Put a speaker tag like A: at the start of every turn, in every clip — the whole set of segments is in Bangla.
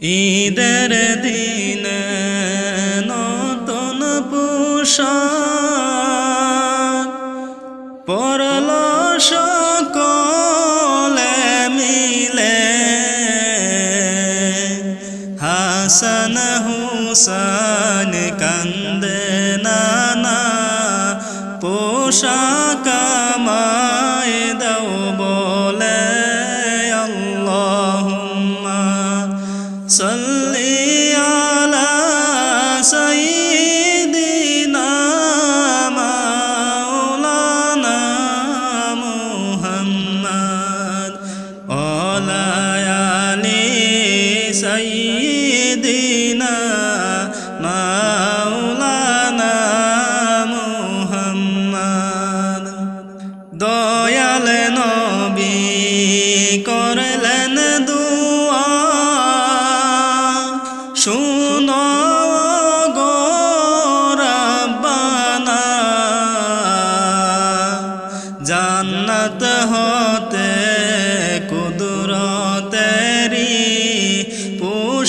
A: ঈদের দিন নতুন পোশাক পরল সকলে মিলে। হাসান হুসান কান্দে নানা পোশাক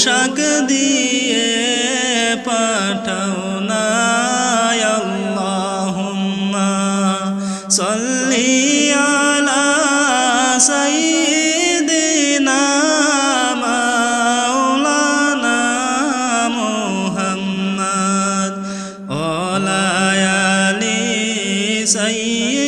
A: পোশাক দিয়ে পাঠাও না আল্লাহুম্মা। সাল্লি আলা সাইয়্যিদিনা মাওলানা মুহাম্মদ। ওয়ালা আলি সাইয়্যিদিনা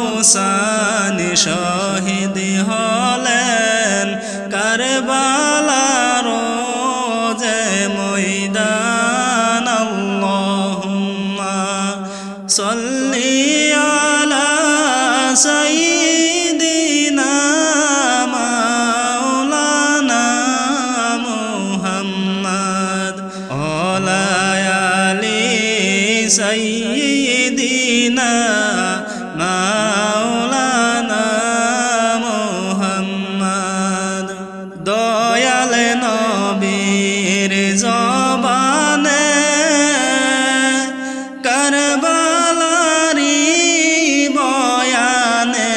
A: হোসান শহীদ হলেন কারবালার রোজে ময়দান আল্লাহুম্মা সাল্লি আলি সাইয়্যিদিনা মাওলানা জবানে কারবালারি বয়ানে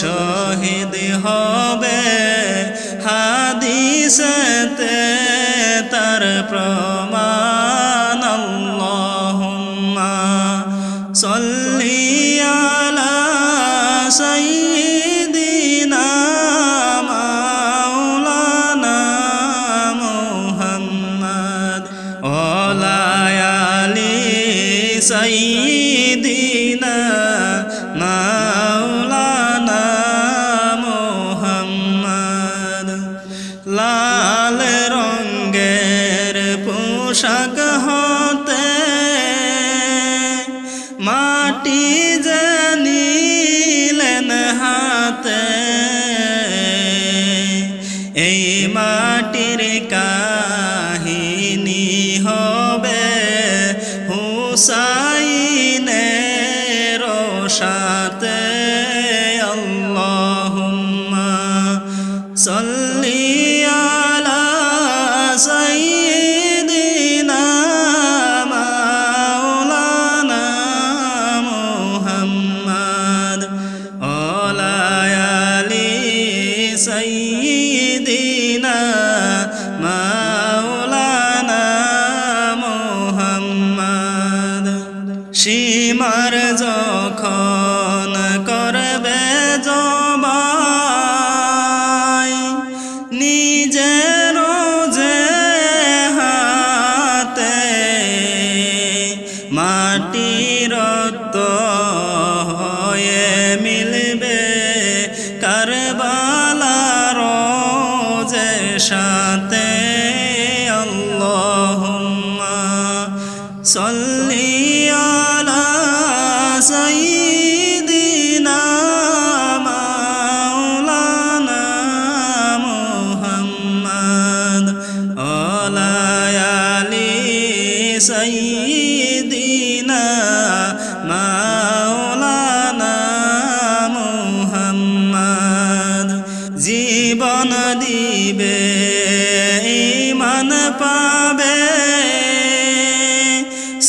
A: শহীদ হবে হাদিসতে তার প্রমাণ আলি সাইয়্যিদিনা মাওলানা মুহাম্মদ। লাল রঙ্গের পোশাক হতে মাটি জানিলেন হাতে এই মাটির কাহিনী almoçar.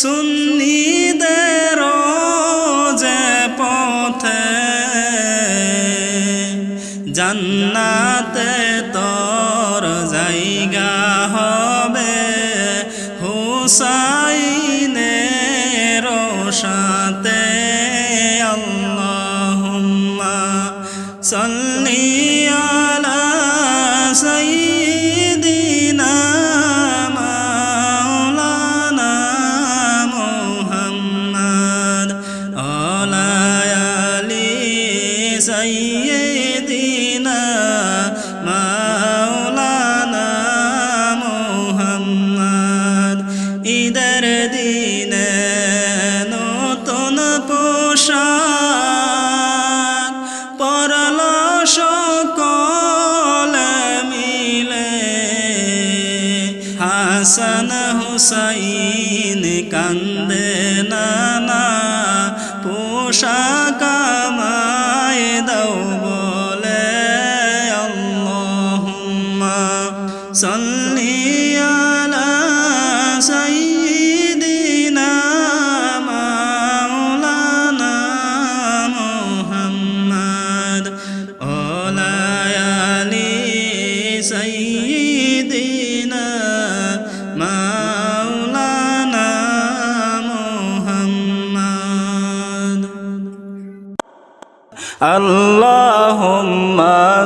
A: সুন্নিদের যে পথে জান্নাতে তোর জায়গা হবে। হুসাইনের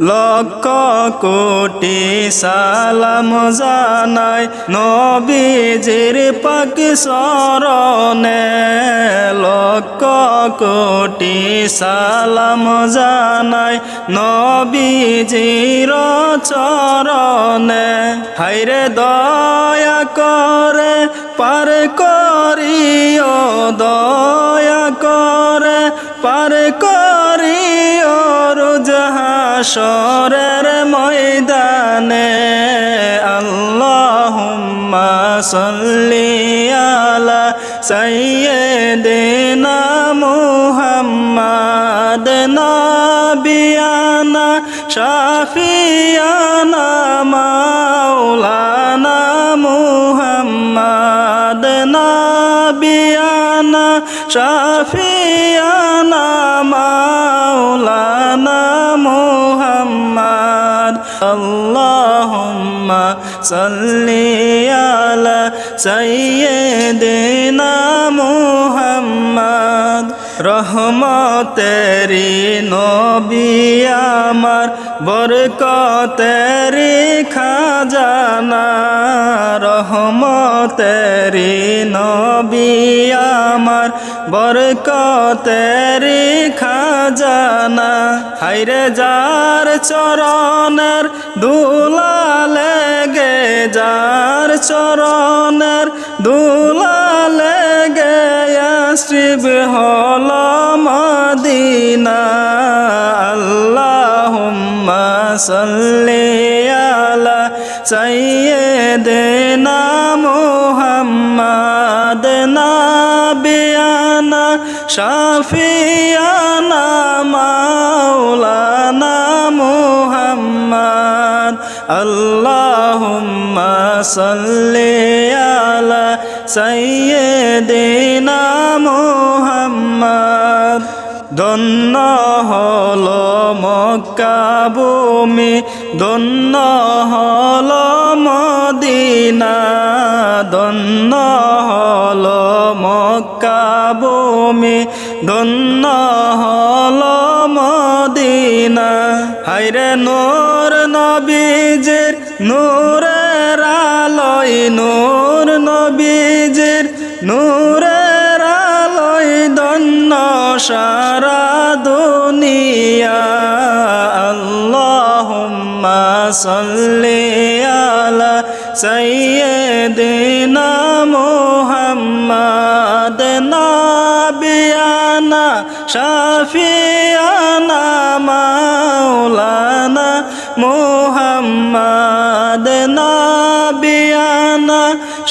A: লক্ষ কোটি সালাম জানাই নবীজির পাক সরণে লক্ষ কোটি সালাম জানাই নবীজির চরণে। হাইরে দয়া করে পার করিও, দয়া করে পার করিও। রোজহাসরের ময়দানে আল্লাহুম্মা সাল্লি আলা সাইয়্যিদিনা মুহাম্মাদ নাবিয়ানা শাফিয়ানা মাওলানা মুহাম্মাদ নাবিয়ানা শাফিয়ানা সাল্লি আলা সাইয়্যিদিনা মুহাম্মাদ রহমতেরি নবী আমার বরকতেরি খাজানা, রহমতেরি নবী আমার বরকতেরি খাজানা। হাইরে যার চরণের দুলা লেগে যার চরণের দুলা লেগে শিব হল মদিনা। আল্লাহুম্মা সাল্লি আলা সাইয়্যিদিনা মুহাম্মাদ নাবিয়ানা, শাফিয়ানা, মাওলানা মুহাম্মদ। আল্লাহুম্মা সাল্লি আলা সাইয়্যিদিনা মুহাম্মদ। ধন্য হল মক্কা ভূমি, ধন্য হল মদিনা, ধন্য হল মক্কা ভূমি, ধন্য হল মদিনা। হাইরে নূর নবীজির নূরের নবীজের নূরের আলোয় দন্য সারা দুনিয়া। আল্লাহুম্মা সাল্লি আলা সাইয়্যিদিনা মুহাম্মাদ নাবিয়ানা শাফি।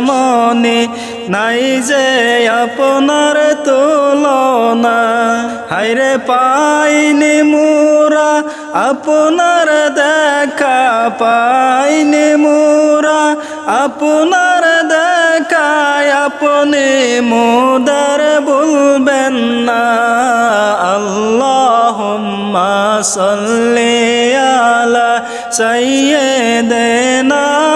A: মনে নাই যে আপনার তুলনা। হাইরে পাইনি মোরা আপনার দেখা, পাইনি মোরা আপনার দেখায়। আপনি মোদার বলবেন না। আল্লাহুম্মা সাল্লি আলা সাইয়্যিদিনা মুহাম্মাদ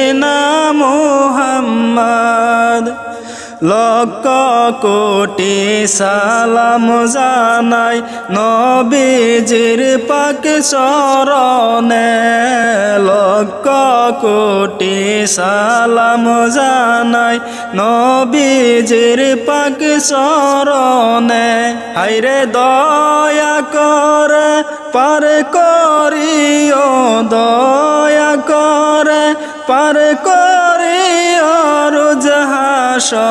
A: লক্ষ কোটি সালাম জানাই নবীজির পাক শরণে লক্ষ কোটি সালাম জানাই নবীজির পাক শরণে হাইরে দয়া করে পার করিও, দয়া করে পার করিও রোজহাসরের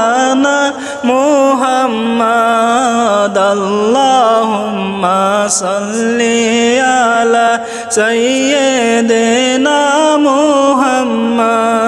A: সাল্লি আলা সাইয়্যিদিনা মুহাম্মাদ।